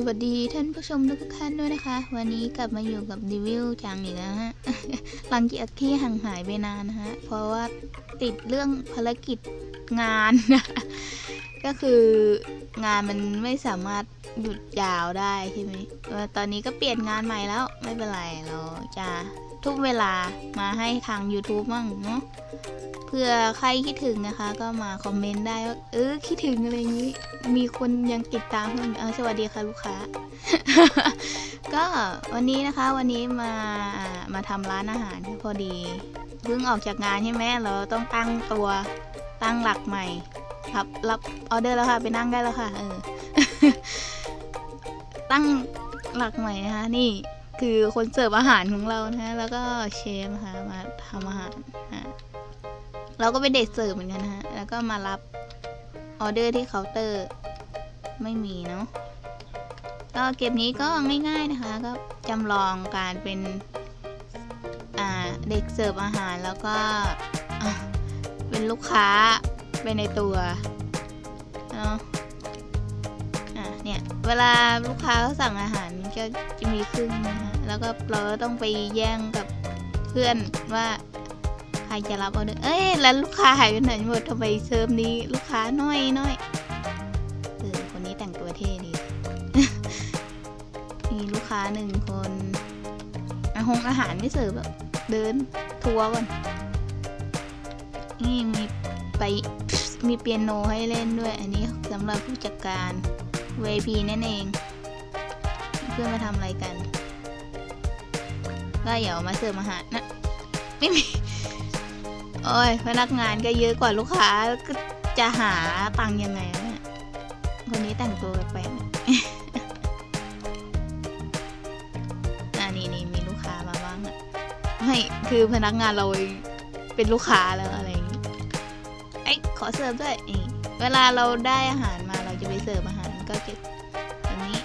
สวัสดีท่านผู้ชมทุกท่านด้วยนะคะ วันนี้กลับมาอยู่กับดิวิลจังอีกแล้วฮะหลังจากที่ห่างหายไปนานนะฮะเพราะว่าติดเรื่องภารกิจ งานก็คืองานมันไม่สามารถหยุดยาวได้ใช่ไหมตอนนี้ก็เปลี่ยนงานใหม่แล้วไม่เป็นไรเราจะทุ่มเวลามาให้ทาง YouTube มั่งเนาะเพื่อใครคิดถึงนะคะ ก็มาคอมเมนต์ได้ว่าเออคิดถึงอะไรอย่างนี้ มีคนยังติดตามเพิ่มเออสวัสดีค่ะลูกค้า ก็วันนี้นะคะวันนี้มามาทำร้านอาหารพอดีเพิ่งออกจากงานใช่ไหมเราต้องตั้งตัว ตั้งหลักใหม่ รับรับออเดอร์แล้วค่ะ ไปนั่งได้แล้วค่ะ เออ ตั้งหลักใหม่นะคะ นี่คือคนเสิร์ฟอาหารของเรานะฮะแล้วก็เชฟนะคะมาทำอาหารอะเราก็เป็นเด็กเสิร์ฟเหมือนกันนะฮะ แล้วก็มารับออเดอร์ที่เคาน์เตอร์ไม่มีเนาะก็เกมนี้ก็ง่ายๆนะคะ ก็จำลองการเป็นเด็กเสิร์ฟอาหารแล้วก็ เป็นลูกค้าเป็นในตัวเนาะอะเนี่ยเวลาลูกค้าเขาสั่งอาหารก็จะมีครึ่งนะคะแล้วก็เราก็ต้องไปแย่งกับเพื่อนว่าใครจะรับออเดอร์เอ้ยแล้วลูกค้าหายไปไหนหมดทำไมเซิร์ฟนี้ลูกค้าน้อยน้อยเออคนนี้แต่งตัวเท่ดีมีลูกค้าหนึ่งคนอาหงอาหารไม่เสิร์ฟแบบเดินทัวร์ก่อน นี่มีไปมีเปียโนให้เล่นด้วย อันนี้สำหรับผู้จัดการ VIP นั่นเอง เพื่อนมาทำอะไรกัน ก็เดี๋ยวมาเสิร์ฟอาหารนะไม่มีโอ้ยพนักงานก็เยอะกว่าลูกค้าก็จะหาตังค์ยังไงเนี่ยคนนี้แต่งตัวแปลกๆอ่านี่นี่มีลูกค้ามาบ้างอะไม่คือพนักงานเราเป็นลูกค้าแล้วอะไร ขอเสิร์ฟด้วยนี่เวลาเราได้อาหารมาเราจะไปเสิร์ฟอาหารก็จะแบบนี้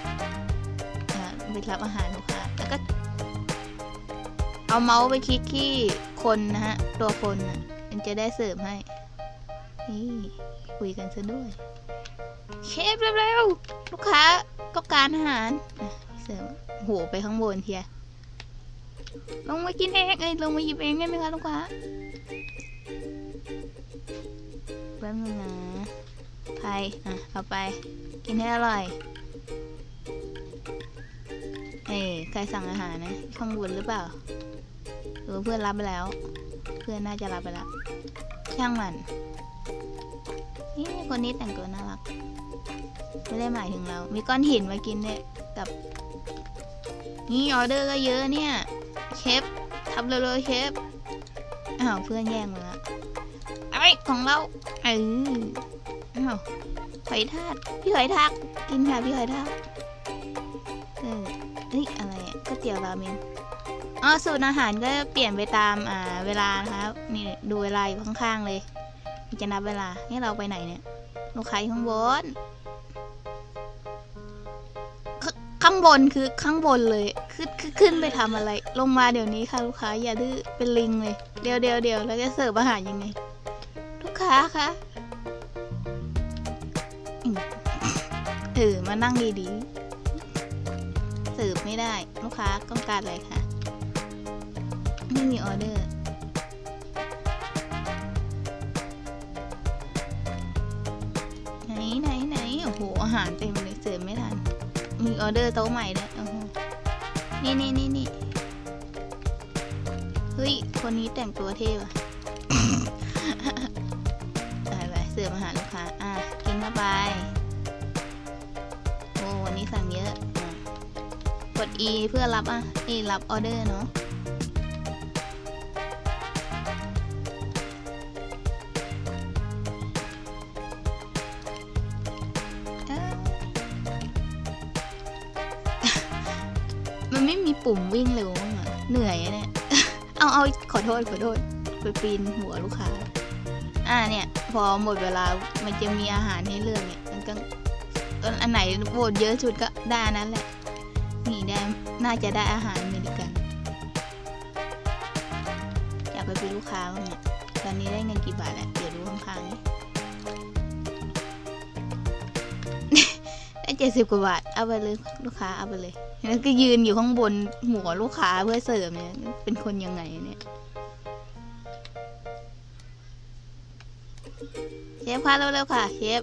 ไปรับอาหารลูกค้าแล้วก็ เอาเมาส์ไปคลิกที่คนนะฮะ ตัวคนนะมันจะได้เสิร์ฟให้ นี่คุยกันซะด้วย เชฟเร็วๆลูกค้าต้องการอาหารเสิร์ฟโหไปข้างบนเทียลงมากินเองเอ้ยลงมาหยิบเองได้ไหมคะลูกค้า ป๊บนึงนะไพอะ เอาไป กินให้อร่อย เอ้ใครสั่งอาหารนะ ข้างบนหรือเปล่า หรือเพื่อนรับไปแล้ว เพื่อนน่าจะรับไปแล้ว ช่างมัน นี่คนนี้แต่งตัวน่ารัก ไม่ได้หมายถึงเรา มีก้อนหินมากินเนี่ยกับ นี่ออเดอร์ก็เยอะเนี่ย เชฟทำเร็วๆเชฟ อ้าวเพื่อนแย่งมาแล้ว อ้ยของเราเอออ้าวหอยทากพี่หอยทากกินค่ะพี่หอยทากเออเอ้ยอะไรอะก๋วยเตี๋ยวราเมนอ๋อสูตรอาหารก็เปลี่ยนไปตามอ่าเวลานะคะนี่ดูเวลาอยู่ข้างๆเลยมันจะนับเวลานี่เราไปไหนเนี่ยลูกค้าอยู่ข้างบนข้างบนคือข้างบนเลยขึ้นขึ้นไปทำอะไร ลงมาเดี๋ยวนี้ค่ะลูกค้าอย่าดื้อเป็นลิงเลยเดี๋ยวเดี๋ยวเดี๋ยวแล้วจะเสิร์ฟอาหารยังไง ค้าคะอืมเออมานั่งดีๆเสิร์ฟไม่ได้ ลูกค้าต้องการอะไรคะไม่มีออเดอร์ ไหนไหนไหนโอ้โห อาหารเต็มเลยเสิร์ฟไม่ทัน มีออเดอร์โต๊ะใหม่ด้วยโอ้โหนี่นี่นี่นี่เฮ้ย คนนี้แต่งตัวเท่ว่ะ ไปไปเสิร์ฟอาหาลูกค้า อะ กินเข้าไป โอ้วันนี้สั่งเยอะ กด E เพื่อรับอะนี่รับออเดอร์เนาะมันไม่มีปุ่มวิ่งเร็วบ้างเหนื่อยเนี่ย เอาเอาขอโทษ ขอโทษ ไปปีนหัวลูกค้า อ่าเนี่ย พอหมดเวลามันจะมีอาหารให้เลือกเนี่ยมันก็อันไหนโหวตเยอะสุดก็ได้นั้นแหละ นี่ได้น่าจะได้อาหารอเมริกัน อยากไปเป็นลูกค้าบ้างเนี่ยตอนนี้ได้เงินกี่บาทแล้วเดี๋ยวดูข้างๆนี่ได้เจ็ดสิบกว่าบาทเอาไปเลยลูกค้าเอาไปเลยแล้วก็ยืนอยู่ข้างบนหัวลูกค้าเพื่อเสิร์ฟเนี่ยเป็นคนยังไงเนี่ย เชฟคะเร็วๆค่ะเชฟ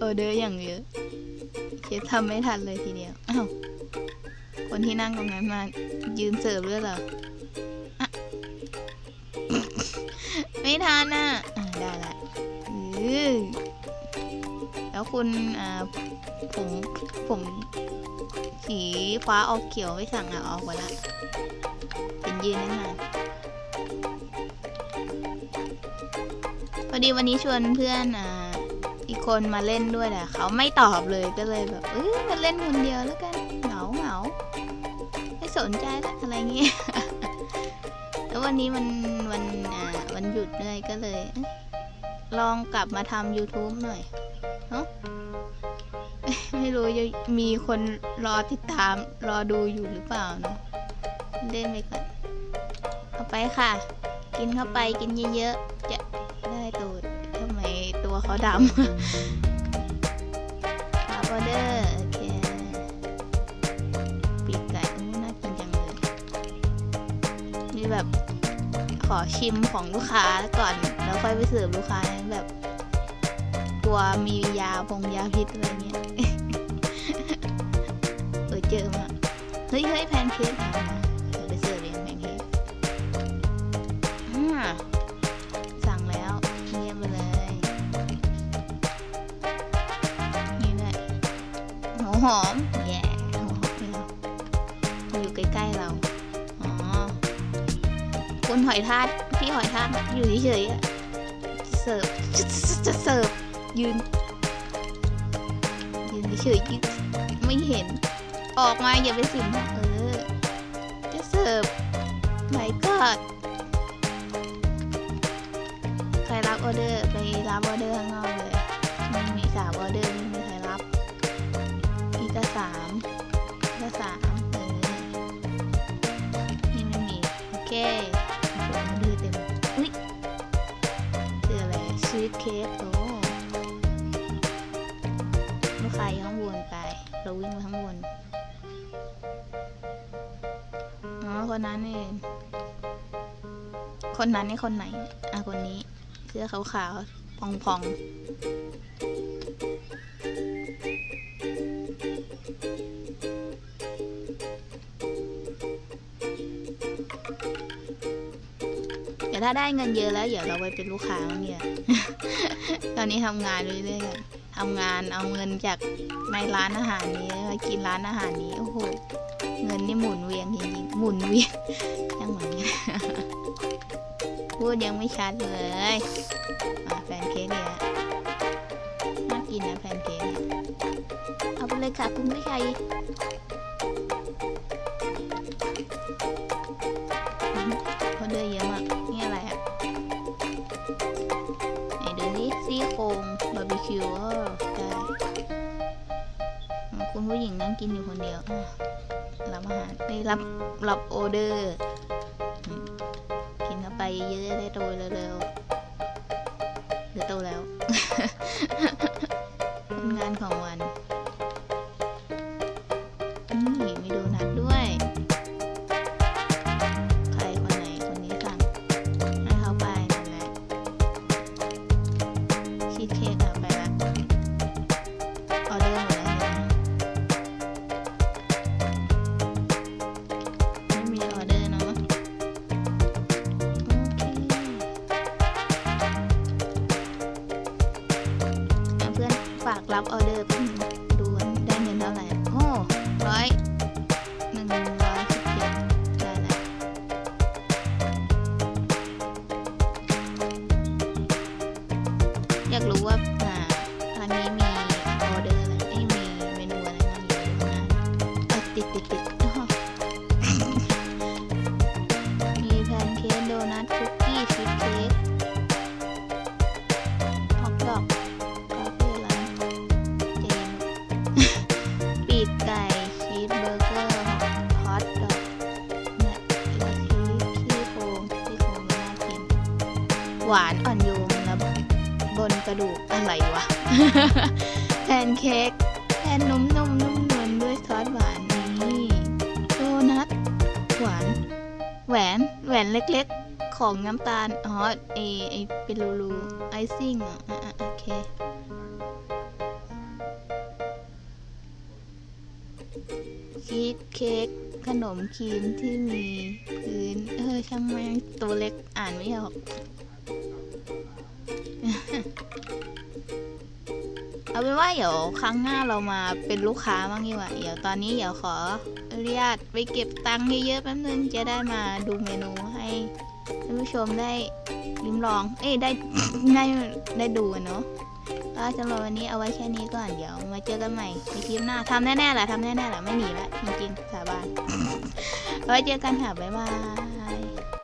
ออเดอร์อย่างเยอะเชฟทำไม่ทันเลยทีเดียวอ้าวคนที่นั่งตรงนั้นมายืนเสิร์ฟด้วยเหรอไม่ทันอะได้ละแล้วคุณผมผมสีฟ้าออกเขียวไม่สั่งอะออกไปละ ยืนนั่นน่ะพอดีวันนี้ชวนเพื่อนอ่าอีกคนมาเล่นด้วยแหละเขาไม่ตอบเลยก็เลยแบบเออมาเล่นคนเดียวแล้วกันเหงาเหงาไม่สนใจละอะไรเงี้ยแล้ววันนี้มันวันอ่าวันหยุดด้วยก็เลย ลองกลับมาทำ YouTube หน่อยเนาะไม่รู้จะมีคนรอติดตามรอดูอยู่หรือเปล่าเนาะเล่นไปก่อน เอาไปค่ะ กินเข้าไปกินเยอะๆ จะได้ตัวทำไมตัวเขาดำรับอเดอร์โอเคปีกไก่น่ากินจังเลยมีแบบขอชิมของลูกค้าก่อน แล้วค่อยไปเสิร์ฟลูกค้าแบบกลัวมียาพงยาพิษอะไรเงี้ย เออเจอมา เฮ้ยเฮ้ยแพนเค้ก สั่งแล้วเงียบไปเลยนี่แหละหัวหอมแย่หัวหอมให้เราอยู่ใกล้ๆเราอ๋อคุณหอยทากพี่หอยทากอยู่เฉยๆจะเสิร์ฟจะจจะเสิร์ฟยืนยืนเฉยๆไม่เห็น ออกมาอย่าไปสิมเออจะเสิร์ฟไม่ รับออเดอร์ข้างนอกเลยไม่มีสามออเดอร์ไม่มีใครรับ อีกก็สามก็สามเออนี่ไม่มี โอเคโอ้โหมันดื้อเต็มอุ้ยคืออะไรชีสเค้กโอ้ลูกค้าอยู่ข้างบนไป เราวิ่งไปข้างบนอ๋อคนนั้นเองคนนั้นนี่คนไหน อะคนนี้เสื้อขาวๆ พองๆเดี๋ยวถ้าได้เงินเยอะแล้ว เดี๋ยวเราไปเป็นลูกค้าบ้งเนี่ยตอนนี้ทำงานเรื่อยๆกันทำงานเอาเงินจากในร้านอาหารนี้มากินร้านอาหารนี้ โอ้โห เงินนี่หมุนเวียงจริงๆ หมุนเวียงยังเหมือนกัน พูดยังไม่ชัดเลยแพนเค้กเนี่ยน่ากินนะแพนเค้กเนี่ยเอาไปเลยค่ะคุณผู้ชายออเดือเยอะมากนี่อะไรอะไหนดูนี่ซี่โครงบาร์บีคิวได้คุณผู้หญิงนั่งกินอยู่คนเดียวรับอาหารได้รับรับออเดอร์ เข้าไปเยอะได้โตเร็วๆหรือโตแล้ว ผลงานของวัน รับออเดอร์ หวานอ่อนโยนแล้วบนกระดูกอะไรวะ แพนเค้กแพนนมนมนุ่มนวลด้วยซอสหวานนี่โดนัทหวาน แหวนแหวนเล็กๆ ของน้ำตาลอ๋อเอไอเป็นรูรูไอซิ่งอะอะอะโอเคชีสเค้กขนมครีมที่มีพื้นเออช่างแม่งตัวเล็กอ่านไม่ออก เอาเป็นว่าเดี๋ยวครั้งหน้าเรามาเป็นลูกค้าบ้างดีกว่า เดี๋ยวตอนนี้เดี๋ยวขออนุญาตไปเก็บตังค์เยอะๆแป๊บนึงจะได้มาดูเมนูให้ท่านผู้ชมได้ลิ้มลอง เอ้ยได้ได้ได้ดูกันเนาะก็สำหรับวันนี้เอาไว้แค่นี้ก่อนเดี๋ยวมาเจอกันใหม่ในคลิปหน้าทำแน่ๆแหละทำแน่ๆแหละไม่หนีละจริงๆสาบานเอาไว้เจอกันค่ะบ๊ายบาย